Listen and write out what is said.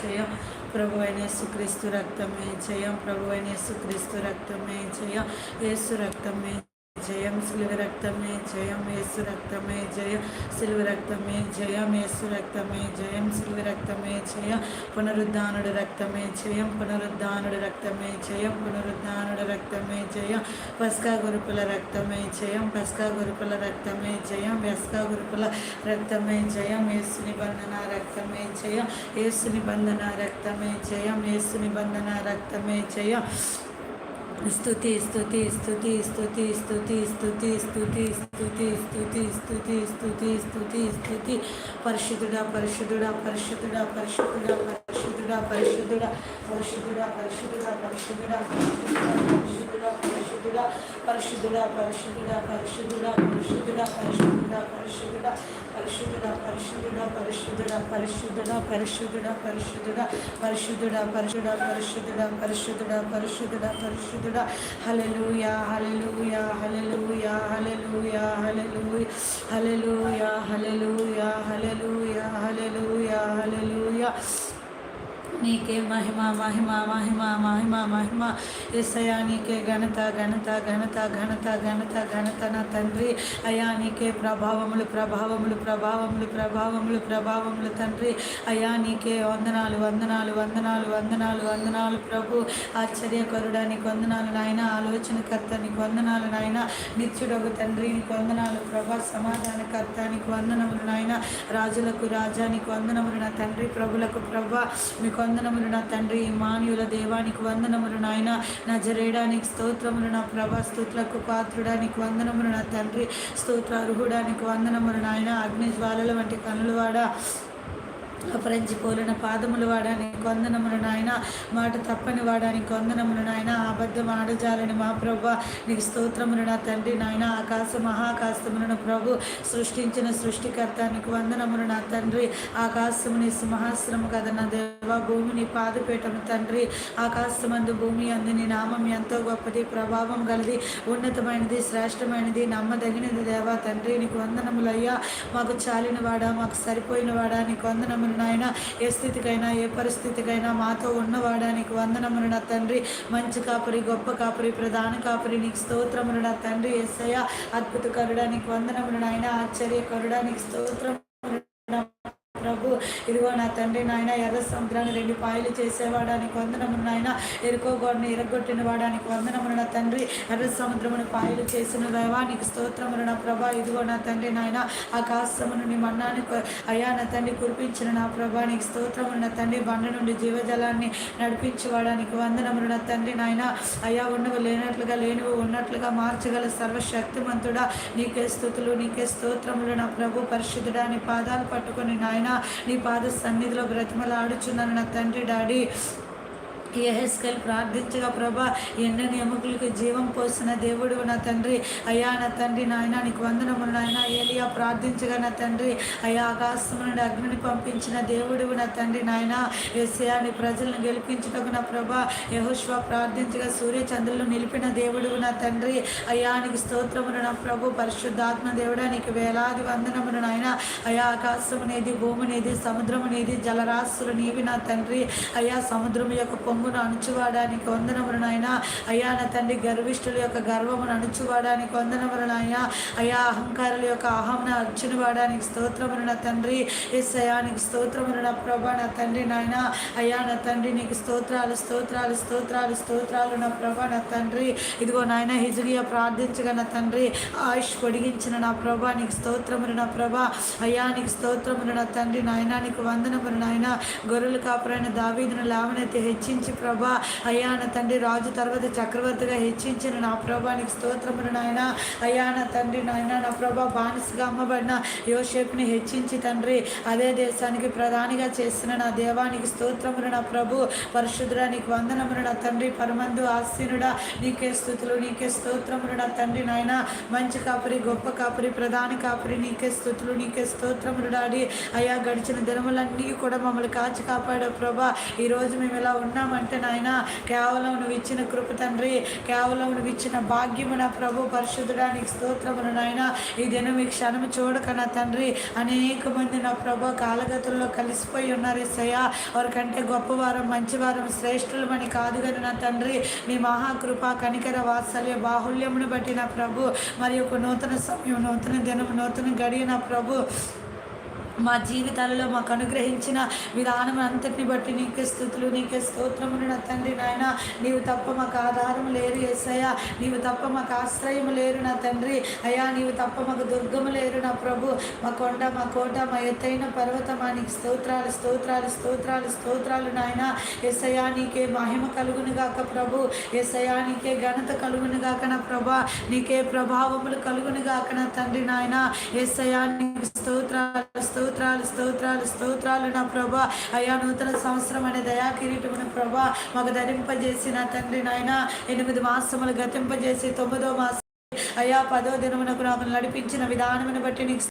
జయం ప్రభు అయిన యేసుక్రీస్తు రక్తమే జయం ప్రభు అయిన యేసుక్రీస్తు రక్తమే జయం యేసు రక్తమే జయం సిలువ రక్తమే జయం యేసు రక్తమే జయ సిలువ రక్తమే జయం యేసు రక్తమే జయం సిలువ రక్తమే జయ పునరుద్ధానుడు రక్తమే జయం పునరుద్ధానుడు రక్తమే జయం పునరుద్ధానుడు రక్తమే జయ పస్కా గురుపుల రక్తమే జయం పస్కా గురుపుల రక్తమే జయం వెస్కా గురుపుల రక్తమే జయం యేసు నిబంధన రక్తమే జయ యేసు నిబంధన రక్తమే జయం యేసు నిబంధన రక్తమే జయ స్థుతి స్థుతి స్థుతి స్థుతి స్థుతి స్థుతి స్థుతి స్థుతి స్థుతి స్థుతి స్థుతి స్థుతి స్థుతి పరిశుద్ధుడా పరిశుద్ధుడా పరిశుద్ధుడా పరిశుద్ధుడా పరిశుద్ధుడా పరిశుద్ధుడా పరిశుద్ధుడా పరిశుద్ధుడా పరిశుద్ధుడా పరిశుద్ధుడా పరిశుద్ధుడా పరిశుద్ధుడా పరిశుద్ధుడా పరిశుద్ధుడా పరిశుద్ధుడా పరిశుద్ధుడా పరిశుద్ధుడా పరిశుద్ధుడా పరిశుద్ధుడా పరిశుద్ధుడా పరిశుద్ధుడా పరిశుద్ధుడా పరిశుద్ధుడా పరిశుద్ధుడా పరిశుడా పరిశుద్ధుడా పరిశుద్ధుడా పరిశుద్ధుడా పరిశుద్ధుడా హల్లెలూయా హల్లెలూయా హల్లెలూయా హల్లెలూయా హల్లెలూయా హల్లెలూయా హల్లెలూయా హల్లెలూయా హల్లెలూయా హల్లెలూయా నీకే మహిమ మహిమ మహిమ మహిమ మహిమ. ఎస్సయా నీకే ఘనత ఘనత ఘనత ఘనత ఘనత ఘనత నా తండ్రి. అయా నీకే ప్రభావములు ప్రభావములు ప్రభావములు ప్రభావములు ప్రభావములు తండ్రి. అయా నీకే వందనాలు వందనాలు వందనాలు వందనాలు వందనాలు ప్రభు. ఆశ్చర్యకరుడా నీకు వందనాలు నాయన. ఆలోచనకర్త నీకు వందనాలు నాయన. నిత్యుడొక తండ్రి నీకు వందనాలు ప్రభా. సమాధానకర్త నీకు వందనములు నాయన. రాజులకు రాజా నీకు వందనములు నా తండ్రి. ప్రభులకు ప్రభా మీకు వందనములు నా తండ్రి మాన్యుల దేవానికి వందనములు నాయన. నా జరేయడానికి స్తోత్రములు నా ప్రభా స్థుతులకు పాత్రుడానికి వందనములు నా తండ్రి. స్తోత్ర అర్హుడానికి వందనములు నాయన. అగ్ని జ్వాలల వంటి కనులు వాడా అపరంజిపోలిన పాదములు వాడానికి కొందనములు నాయన మాట తప్పని వాడానికి కొందనములు నాయన అబద్ధం ఆడజాలని మా ప్రభు నీకు స్తోత్రములు నా తండ్రి నాయన ఆకాశ మహాకాశములను ప్రభు సృష్టించిన సృష్టికర్త నీకు వందనములు నా తండ్రి ఆకాశముని సింహాశ్రము కదా నా దేవ భూమిని పాదపీఠము తండ్రి ఆకాశమందు భూమి అందు నీ నామం ఎంతో గొప్పది ప్రభావం గలది ఉన్నతమైనది శ్రేష్టమైనది నమ్మదగినది దేవా తండ్రి నీకు వందనములయ్యా మాకు చాలినవాడా మాకు సరిపోయిన వాడా నీకు వందనములు నాయన ఏ స్థితికైనా ఏ పరిస్థితికైనా మాతో ఉన్నవాడానికి వందనములు నా తండ్రి మంచి కాపరి గొప్ప కాపరి ప్రధాన కాపరి నీకు స్తోత్రములు నా తండ్రి ఎస్సయ్య అద్భుత కరుడానికి వందనములు నాయన ఆశ్చర్యకరుడా కరుడానికి స్తోత్రం. ఇదిగో నా తండ్రి నాయన ఎర్ర సముద్రాన్ని రెండు పాయలు చేసేవాడానికి వందనమును నాయన. ఎరుకోగోడను ఎరగొట్టిన వాడానికి వందనమును నా తండ్రి. ఎర్ర సముద్రమును పాయలు చేసిన దైవానికి స్తోత్రమును నా ప్రభా. ఇదిగో నా తండ్రి నాయన ఆకాశమును నీ మన్నాన్ని అయ్యా నా తండ్రి కురిపించిన నా ప్రభా. నీకు స్తోత్రమును నా తండ్రి. బండ నుండి జీవజలాన్ని నడిపించేవాడానికి వందనమును నా తండ్రి నాయన. అయ్యా ఉన్నవి లేనట్లుగా లేనివి ఉన్నట్లుగా మార్చగల సర్వశక్తిమంతుడా. నీకే స్థుతులు నీకే స్తోత్రములు నా ప్రభు. పరిశుద్ధుడా నీ పాదాలు పట్టుకొని నాయన నీ పాద సన్నిధిలో బ్రతిమలాడుచున్నాను నా తండ్రి డాడీ. ఏహెస్కల్ ప్రార్థించగా ప్రభా ఎన్న ఎముకలకు జీవం పోసిన దేవుడు నా తండ్రి. అయ్యా నా తండ్రి నాయన నీకు వందనములు నాయన. ఏలియా ప్రార్థించగా నా తండ్రి. అయ్యా ఆకాశం నుండి అగ్నిని పంపించిన దేవుడు నా తండ్రి నాయన. ఎస్యాని ప్రజలను గెలిపించుటకు నా ప్రభా యహోష్వ ప్రార్థించగా సూర్యచంద్రులను నిలిపిన దేవుడు నా తండ్రి. అయ్యా నీకు స్తోత్రమును నా ప్రభు పరిశుద్ధాత్మ దేవుడా నీకు వేలాది వందనమును నాయన. అయ్యా ఆకాశం అనేది భూమి అనేది సముద్రం అనేది జలరాశులు నీవి నా తండ్రి. అయ్యా సముద్రం యొక్క గర్వమును అణుచువాడానికి వందనములు నాయన అయ్యా నా తండ్రి గర్విష్ఠుల యొక్క గర్వమును అణుచువాడానికి వందనములు నాయన అయ్యా అహంకారుల యొక్క అహంను అర్చుని వాడానికి స్తోత్రములు నా తండ్రి. ఎస్ అయానికి స్తోత్రములు నా ప్రభా నా తండ్రి నాయన. అయ్యా నా తండ్రి నీకు స్తోత్రాలు స్తోత్రాలు స్తోత్రాలు స్తోత్రాలు నా ప్రభా నా తండ్రి. ఇదిగో నాయన హిజుగియా ప్రార్థించగా నా తండ్రి. ఆయుష్ పొడిగించిన నా ప్రభా నీకు స్తోత్రములు నా ప్రభా. అయ్యా నీకు స్తోత్రములు నా తండ్రి నాయన. నీకు వందనములు నాయన. గొర్రెలు కాపురైన దావీదును లేవనెత్తి హెచ్చించి. ప్రభా. అయ్యా నా తండ్రి రాజు తర్వాత చక్రవర్తిగా హెచ్చించిన నా ప్రభా నీకు స్తోత్రములు నాయన. అయ్యా నా తండ్రి నాయన నా ప్రభా బానిసగా అమ్మబడిన యోషేపుని హెచ్చించి తండ్రి అదే దేశానికి ప్రధానిగా చేసిన నా దేవానికి స్తోత్రములు నా ప్రభు. పరిశుద్ధుడా నీకు వందనములు నా తండ్రి పరమందు ఆశీనుడా నీకే స్థుతులు నీకే స్తోత్రములు నా తండ్రి నాయన. మంచి కాపరి గొప్ప కాపరి ప్రధాని కాపరి నీకే స్థుతులు నీకే స్తోత్రములు డాడి. అయ్యా గడిచిన దినములన్నీ కూడా మమ్మల్ని కాచి కాపాడు ప్రభా. ఈ రోజు మేము ఇలా ఉన్నామని అంటే నాయన కేవలం నువ్వు ఇచ్చిన కృప తండ్రి కేవలం నువ్వు ఇచ్చిన భాగ్యము నా ప్రభు పరిశుద్ధడానికి స్తోత్రమును నాయన. ఈ దినం ఈ క్షణము చూడక నా తండ్రి అనేక మంది నా ప్రభు కాలగతుల్లో కలిసిపోయి ఉన్నారు ఇసయ్య వారికంటే గొప్పవారం మంచివారం శ్రేష్ఠులమని కాదు కానీ నా తండ్రి. నీ మహాకృప కనికర వాత్సల్య బాహుల్యమును బట్టి నా ప్రభు. మరి ఒక నూతన సమయం నూతన దినం నూతన గడియ నా ప్రభు. మా జీవితాలలో మాకు అనుగ్రహించిన విధానం అంతటిని బట్టి నీకే స్థుతులు నీకే స్తోత్రములు నా తండ్రి నాయన. నీవు తప్ప మాకు ఆధారం లేరు ఎస్సయ్య నీవు తప్ప మాకు ఆశ్రయం లేరు నా తండ్రి. అయ్యా నీవు తప్ప మాకు దుర్గము లేరు నా ప్రభు. మా కొండ మా కోట మా ఎత్తైన పర్వతమా నీకు స్తోత్రాలు స్తోత్రాలు స్తోత్రాలు స్తోత్రాలు నాయన. ఎస్సయ్యా నీకే మహిమ కలుగునుగాక ప్రభు. ఎస్సయ్యా నీకే ఘనత కలుగునుగాక నా ప్రభా. నీకే ప్రభావములు కలుగునుగాక నా తండ్రి నాయన. ఎస్సయ్యా నీకు స్తోత్రాలు స్తోత్రాలు స్తోత్రాలు స్తోత్రాలు నా ప్రభా. అయ్యా నూతన సంవత్సరం అనే దయా కిరీటమున ప్రభా మాకు ధరింపజేసి నా తండ్రి నాయన ఎనిమిది మాసములు గతింపజేసి తొమ్మిదో మాసం అయ్యా పదో దినమునకు నాకు నడిపించిన విధానమును బట్టి నీకు